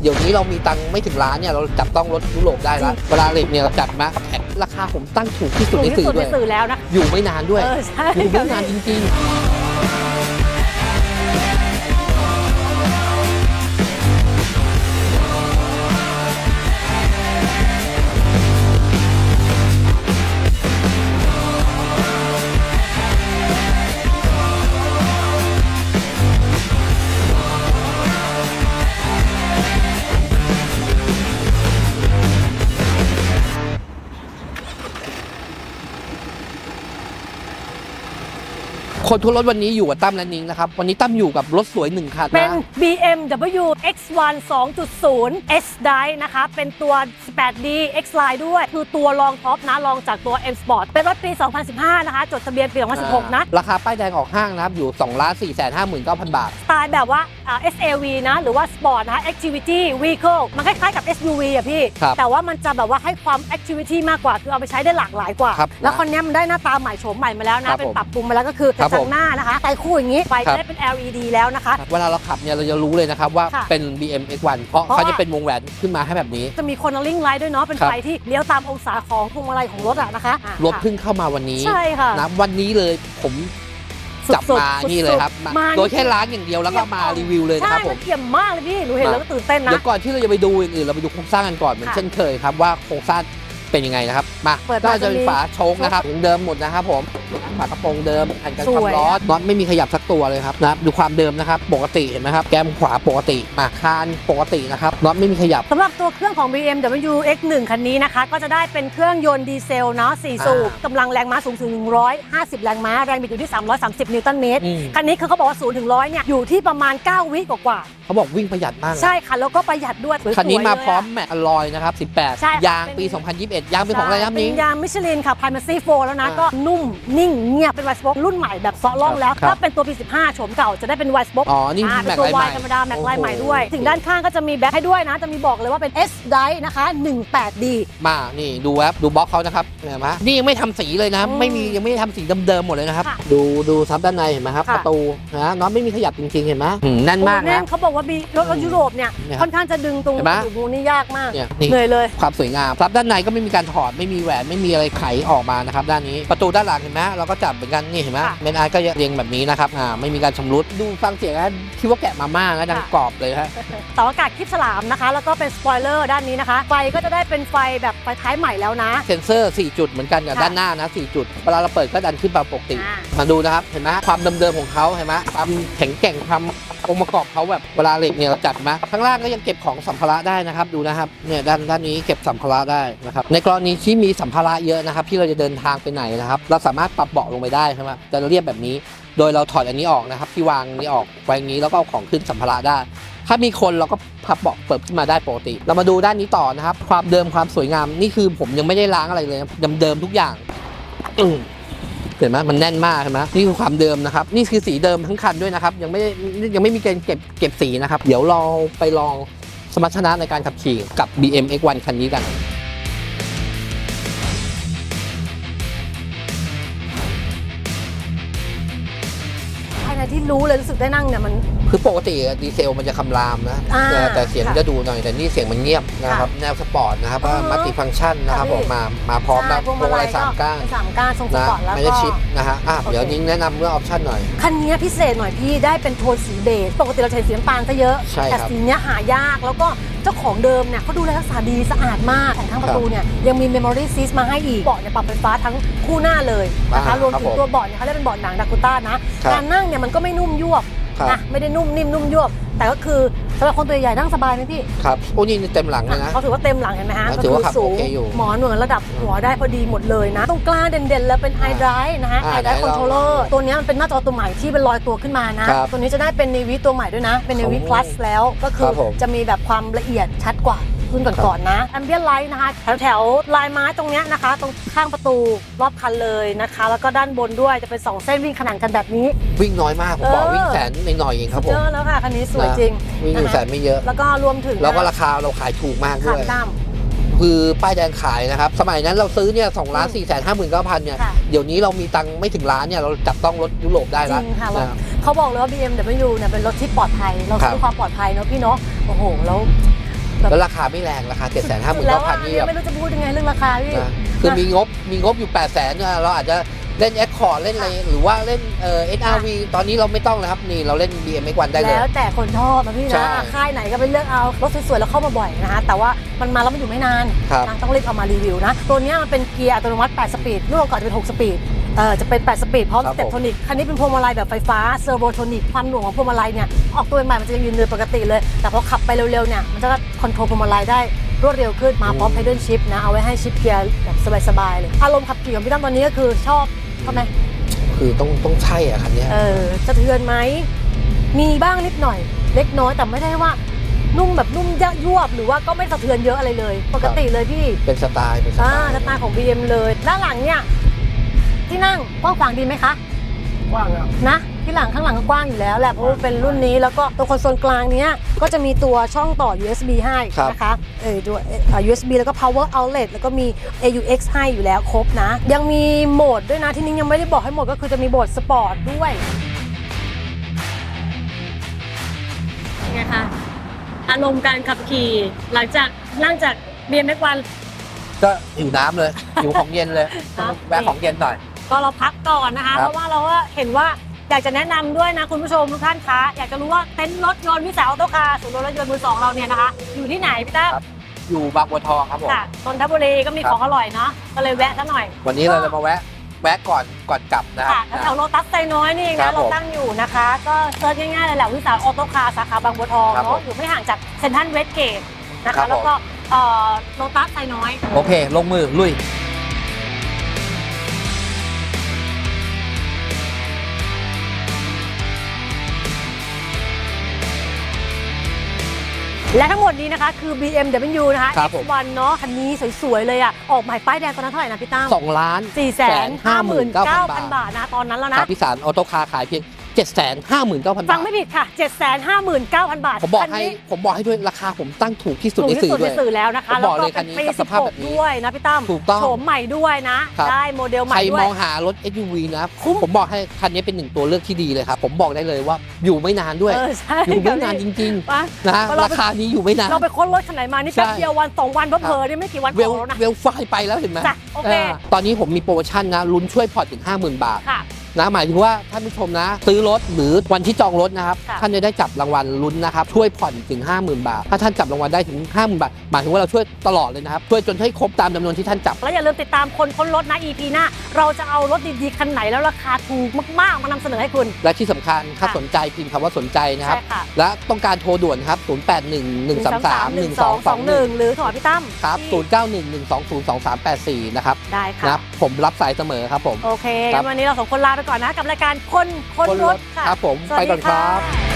เดี๋ยวนี้เรามีตังค์ไม่ถึงล้านเนี่ยเราจับต้องรถยุโรปได้แล้วเวลาเหล็กเนี่ยเราจัดมาแพ็คราคาผมตั้งถูกที่สุดถูกในที่สื่อสุดด้ในวยสื่อแล้วนะ อยู่ไม่นานด้วย เออใช่ อยู่ไม่นานจริงๆ คนทั่วรถวันนี้อยู่กับตั้มและนิงนะครับ วันนี้ตั้มอยู่กับรถสวยหนึ่งคันเป็นนะ BMW X1 2.0 S Drive นะคะ เป็นตัว 18D X Line ด้วย คือตัวรองท็อปนะรองจากตัว M Sport เป็นรถปี 2015 นะคะ จดทะเบียนปี 2016 นะ ราคาป้ายแดงออกห้างนะครับ อยู่2ล้าน4 5 9 0 0 0บาท สไตล์แบบว่าอ่า SAV นะ หรือว่า Sport นะคะ Activity Vehicle มันคล้ายๆกับ SUV อะพี่ครับแต่ว่ามันจะแบบว่าให้ความ Activity มากกว่า คือเอาไปใช้ได้หลากหลายกว่าครับแล้วคนนี้ยมันได้หน้าตาใหม่โฉมใหม่มาแล้วครันะบเป็นผมปรับปรุงมาแล้วก็คือกครัระบจัผงมหน้านะคะไฟคู่อย่างนี้ไฟครับจะได้เป็น LED แล้วนะคะ เวลาเราขับเนี่ยเราจะรู้เลยนะครับว่าค่ะเป็น BM X1 เพราะเพราะ เขาจะว่าเป็นวงแหวนขึ้นมาให้แบบนี้ จะมีคนลิงไลท์ด้วยเนาะเป็นครับ ไฟที่เลี้ยวตามองศาของพวงมาลัยของรถอะนะคะอะรถเพิ่งเข้ามาวันนี้ใช่ค่ะนะวันนี้เลยผมสุดๆจับมาสุดๆนี่เลยครับมามาโดยแค่ร้านอย่างเดียวแล้วก็มารีวิวเลยนะใช่ครับผมัม นเกี่ยมมากเลยพี่หนูเห็นมา แล้วก็ตื่นเต้นนะ เดี๋ยวก่อนที่เราจะไปดูอย่างอื่นเราไปดูโครงสร้างกันก่อนเหมือนค่ะ เช่นเคยครับว่าโครงสร้าง เป็นยังไงนะครับ มาเปิดมาก็จะเป็นจะมีฝาโชคนะครับยังเดิมหมดนะครับผมฝากระโปรงเดิมแผ่นกันสควยวามร้อนน็อตไม่มีขยับสักตัวเลยครับนะดูความเดิมนะครับ ปกติเห็นไหมครับ แก้มขวาปกติมาคานปกตินะครับน็อตไม่มีขยับสำหรับตัวเครื่องของ BMW X1 คันนี้นะคะ ก็จะได้เป็นเครื่องยนต์ดีเซลเนาะ4สูบอ่ากำลังแรงม้าสูงถึง 150 แรงม้า แรงบิดอยู่ที่ 330 นิวตันเมตรอืมคันนี้คือเขาบอกว่า 0 ถึง 100 เนี่ย อยู่ที่ประมาณ 9 วิกว่าเขาบอกวิ่งประหยัดมากๆนะใช่ค่ะ แล้วก็ประหยัดด้วยสวยๆคันนี้มาเลยะพร้อมแม็กอลลอยนะครับใช่18 ยางเป็นปี2021 ยางเป็นของอะไรครับเป็นิ้งนยางมิชลินค่ะ Primacy 4แล้วนะ อ่าก็นุ่มนิ่งเงียบเป็นไวสป็อกรุ่นใหม่แบบเซาะล่องแล้ว ครับถ้าเป็นตัวปี 15โฉมเก่าจะได้เป็นไวสป็อกอ๋อนี่อ่าแม็เป็กนตัวลายใหวาม่ยธรรมดาแม็กลายใหม่โอ้โด้วย ถึงด้านข้างก็จะมีแบ็คให้ด้วยนะ จะมีบอกเลยว่าเป็น S Drive นะคะ 18D มา นี่ดูครับดูบล็อกเขานะครับเห็นไหมนี่ยังไม่ทำสีเลยนะ อืมไม่มียังไม่ได้ทำสีเดิมๆหมดเลยนะครับ ค่ะดูดูซับด้านในเห็นไหมครับ ค่ะ ประตูนะน็อตไม่มีขยับจริงๆ เห็นไหมอืมแน่นมากโอ้แน่นะ นเขาบอกว่ามีรถรถยุโรปเนี่ยเนี่ยค่อนข้างจะดึงตรงเห็นไหม อยู่ตรงนี้ยากมากเนี่ยนี่เหนื่อยเลย ความสวยงามซับด้านในก็ไม่มีการถอดไม่มีแหวนไม่มีอะไรไขออกมานะครับด้านนี้ประตูด้านหลังเห็นไหมเราก็จับเหมือนกันนี่เห็นไหมค่ะเมนอาร์ก็เรียงแบบนี้นะครับอ่าไม่มีการชำรุดดูฟังเสียงนะคิดว่าแกะมาม่านะดังค่ะ กรอบเลยฮะ เสาอากาศคลิปฉลามนะคะ แล้วก็เป็นสปอยเลอร์ด้านนี้นะคะ ไฟก็จะได้เป็นไฟแบบไฟท้ายใหม่แล้วนะ เซนเซอร์ 4 จุดเหมือนกันกับค่ะด้านหน้านะ4จุดเวลาเราเปิดก็ดันขึ้นมาปกติ อ่ามาดูนะครับ เห็นไหมความเดิมๆของเขาเห็นไหมความแข็งแกร่งความ องค์ประกอบเขาแบบเวลาเหล็กเนี่ยเราจัดมาข้างล่างก็ยังเก็บของสัมภาระได้นะครับดูนะครับเนี่ยด้านด้านนี้เก็บสัมภาระได้นะครับในกรณีที่มีสัมภาระเยอะนะครับที่เราจะเดินทางไปไหนนะครับเราสามารถปรับเบาะลงไปได้ใช่ไหมจะเรียบแบบนี้ โดยเราถอดอันนี้ออกนะครับที่วางนี้ออกไว้อย่างนี้แล้วก็เอาของขึ้นสัมภาระได้ถ้ามีคนเราก็พับเบาะเปิดขึ้นมาได้ปกติ เรามาดูด้านนี้ต่อนะครับ ความเดิมความสวยงามนี่คือผมยังไม่ได้ล้างอะไรเลยนะเดิมๆทุกอย่าง เห็นไหมมันแน่นมากเห็นไหมนี่คือความเดิมนะครับ นี่คือสีเดิมทั้งคันด้วยนะครับ ยังไม่ยังไม่มีการเก็บเก็บสีนะครับ เดี๋ยวเราไปลองสมรรถนะในการขับขี่กับ BM X1 คันนี้กันภายในที่รู้เลยรู้สึกได้นั่งเนี่ยมันคือปกติดีเซลมันจะคำรามนะอ่าแต่แต่เสียงค่ะจะดูหน่อยแต่นี่เสียงมันเงียบนะครับแนวสปอร์ตนะครับว่าอือฮึมัลติฟังก์ชันนะครับค่ะผมมามาพร้อมแล้วใช่พวงมาลัยสามก้านเป็นสามก้านทรงสนะปอร์ตแล้วไม่ก็ ได้ชิปนะฮะอะโอเค เดี๋ยวนิ้งแนะนำเรื่องออปชั่นหน่อย คันนี้พิเศษหน่อยพี่ได้เป็นโทนสีเบจปกติเราจะเห็นสีน้ำตาลซะเยอะ ใช่แต่ครับสีเนี้ยหายากแล้วก็เจ้าของเดิมเนี่ยเขาดูแลรักษาดีสะอาดมากของทั้งประตูเนี่ยยังมี Memory Seat มาให้อีกเบาะเนี่ยปรับไฟฟ้าทั้งคู่หน้าเลยนะคะอ่ารวมครับถึงผมตัวเบาะเนี่ยเขาเรียกเป็นเบาะหนังดากูต้านะครับ การนั่งเนี่ยมันก็ไม่นุ่มยวบ ครับนะไม่ได้นุ่มนิ่มนุ่มยวบแต่ก็คือสำหรับคนตัวใหญ่นั่งสบายไหมพี่ครับโอ้นี่เต็มหลังเลยนะเขาถือว่าเต็มหลังเห็นไหมฮะอะก็ถือว่าขับสูงโอเคอยู่หมอนเหมือนระดับหัวได้พอดีหมดเลยนะตรงกลางเด่นๆแล้วเป็น i drive นะฮะอ่า i drive ไหนลอง controller ตัวเนี้ยมันเป็นหน้าจอตัวใหม่ที่เป็นลอยตัวขึ้นมานะครับตัวนี้จะได้เป็น Navy ตัวใหม่ด้วยนะ เป็น Navy โอ้ Plus แล้วก็คืคอรับผมจะมีแบบความละเอียดชัดกว่า รุ่นก่อนๆนะ Ambient Light นะคะแถวแถวๆลายไม้ตรงเนี้ยนะคะ ตรงข้างประตูรอบคันเลยนะคะ แล้วก็ด้านบนด้วยจะเป็นสองเส้นวิ่งขนานกันแบบนี้ วิ่งน้อยมาก ผมบอกเออ วิ่งแสนหน่อยๆเองครับผเยมอะแล้วค่ะคันนี้สวยจริงวิ่งอยู่นะคะแสนไม่เยอะ แล้วก็รวมถึงแล้วก็ราคาเราขายถูกมากด้ขาวยดด้ามคือป้ายแดงขายนะครับ สมัยนั้นเราซื้อเนี่ยสองล้านสี่แสนห้าหมื่นเก้าพันเนี่ย ค่ะ เดี๋ยวนี้เรามีตังค์ไม่ถึงล้านเนี่ยเราจับต้องรถยุโรปได้จแล้วริงค่ะนะ เขาบอกเลยว่า BMW เนี่ยเป็นรถที่ปลอดภัย เราครับซื้อความปลอดภัยเนาะพี่เนาะโอ้โห แล้ว แล้วราคาไม่แรงราคา7 5 9 0 0 0แล้วอะนี่เนี่ยแบบไม่รู้จะพูดยังไงเรื่องราคาพี่นะคือมีงบมีงบอยู่8 0 0 0 0นเราอาจจะเล่นแอคคอร์ดเล่นอะไรหรือว่าเล่นเอ่อ NRV ตอนนี้เราไม่ต้องแล้วครับนี่เราเล่น BMX 1ได้เลย แล้วแต่คนชอบนะพี่ใช่นะค่ายไหนก็ไปเลือกเอารถสวยๆแล้วเข้ามาบ่อยนะคะแต่ว่ามันมาแล้วมันอยู่ไม่นานครับนางต้องรีบเอามารีวิวนะ ตัวเนี้ยมันเป็นเกียร์อัตโนมัติ 8 สปีดรุ่นก่อนจะเป็น 6 สปีด เออจะเป็น 8 สปีดพร้อมครัสบเต็ปโทนิกคันนี้เป็นพวงมาลัยแบบไฟฟ้าเซอร์โวโทนิกความหน่วงของพวงมาลัยเนี่ยออกตัวใหม่ๆมันจะยังยืนเดินปกติเลย แต่พอขับไปเร็วๆเนี่ยมันจะคอนโทรลพวงมาลัยได้รวดเร็วขึ้นมาพร้อมอืมเพด a ลชิพนะเอาไว้ให้ชิปเกียร์แบบสบายๆเลยอารมณ์ขับขี่ของพี่ตั้มตอนนี้ก็คือชอบชอบไหม คือต้องต้องใช่อะคันเนี้ย เออสะเทือนไหม มีบ้างนิดหน่อย เล็กน้อยแต่ไม่ได้ว่า นุ่มแบบนุ่มยะยวบหรือว่าก็ไม่สะเทือนเยอะอะไรเลย ปกติเลยพี่เป็นสไตล์เป็นสอ่าไตล์สไตล์ของ BM เลยด้านหลังเนี่ย ที่นั่งกว้างขวางดีไหมคะกว้างครับ นะที่หลังข้างหลังก็กว้างอยู่แล้วแหละเพราะว่าเป็นรุ่นนี้แล้วก็ตัวคอนโซลกลางเนี้ยก็จะมีตัวช่องต่อ USB ให้นะคะเออด้วยเอ่อ USB แล้วก็ power outlet แล้วก็มี AUX ให้อยู่แล้วครบนะ ยังมีโหมดด้วยนะที่นิ้งยังไม่ได้บอกให้หมดก็คือจะมีโหมดสปอร์ตด้วยไงคะอารมณ์การขับขี่ หลังจากนั่งจาก BMX วันก็หิวน้ำเลยหิวของเย็นเลยครับแวะของเย็นหน่อย ก็เราพักก่อนนะคะ ครับ เพราะว่าเราก็เห็นว่าอยากจะแนะนำด้วยนะคุณผู้ชมทุกท่านคะอยากจะรู้ว่าเต็นท์รถยนต์วิสาออโต้คาร์ศูนย์รถยนต์มือสองเราเนี่ยนะคะ อยู่ที่ไหนพี่ตั้มอยู่บางบัวทองครับผม ค่ะนนทบุรีก็มีครับของอร่อยเนาะก็เลยแวะซะหน่อย วันนี้เราจะมาแวะ แวะก่อนก่อนกลับนะคค่ะรับแถวโลตัสไซน้อยนี่เองครันะบเราผมตั้งอยู่นะคะ ก็เซิร์ชง่ายๆเลยแหละวิสาออโต้คาร์สาขาบางบัวทองครับเนาะผมอยู่ไม่ห่างจากเซ็นทรัลเวสเกตนะครัคะ บผม แล้วก็เอ่อโลตัสไซน้อย โอเค ลงมือลุย และทั้งหมดนี้นะคะคือ BMW นะคะ ครับผม X1 เนาะคันนี้สวย ๆ เลยอะ ออกใหม่ป้ายแดงตอนนั้นเท่าไหร่นะพี่ตั้ม2ล้าน4 5 9 0 0 0 59,000บาทนะ ตอนนั้นแล้วคนะรับพิสารออโต้คาร์ขายเพียง 759,000ฟับางทไม่ผิดค่ะ 759,000 บาทผมบอกคันให้นี้ผมบอกให้ด้วยราคาผมตั้งถูกที่สุดถูกในที่สื่อสุดด้ในวย สื่อแล้วนะคะผมบอกเลยคันนี้ปีกับสภาพแบบนี้16ด้วยนะพี่ตั้มถูกต้องโฉมใหม่ด้วยนะ ครับ ได้โมเดลใหใครม่ด้วมยองหารถ SUV นะคุ้ม ผมบอกให้คันนี้เป็นหนึ่งตัวเลือกที่ดีเลยครับ ผมบอกได้เลยว่าอยู่ไม่นานด้วย เออใช่อยู่ไม่นานจริงไปๆนะเราไป ราคานี้อยู่ไม่นาน เราไปค้นรถคันไหนมา นี่ใช่ แป๊บเดียววันสองวันเพอเพอๆนี่ไม่กี่วันเวลของแล้วนะ เวลไฟไปแล้วเห็นไหมจ้ะโอเคอ่าตอนนี้ผมมีโปรโมชั่นนะลุ้นช่วยผ่อนถึง 50,000 บาท ค่ะ นะหมายถึงว่าท่านผู้ชมนะ ซื้อรถหรือวันที่จองรถนะครับ ค่ะ ท่านจะได้จับรางวัลลุ้นนะครับ ช่วยผ่อนถึง 50,000 บาท ถ้าท่านจับรางวัลได้ถึง 50,000 บาท หมายถึงว่าเราช่วยตลอดเลยนะครับ ช่วยจนให้ครบตามจำนวนที่ท่านจับ แล้วอย่าลืมติดตามคนค้นรถนะ EP หน้า เราจะเอารถดีๆ คันไหนแล้วราคาถูกมากๆ มานำเสนอให้คุณ และที่สำคัญถ้าค่ะ สนใจพิมพ์คำว่าสนใจนะครับ ใช่ค่ะและต้องการโทรด่วนครับ 081 133 1221 หรือโทรหาพี่ตั้มครับที่091 120 2384 นะครับได้นะค่ะครับผมรับสายเสมอครับผม โอเคครับ งั้นวันนี้เราสองคนลาไปก่อนนะกับรายการคนคนรถค่ะครับผมสวัสไปดีก่อนครับะ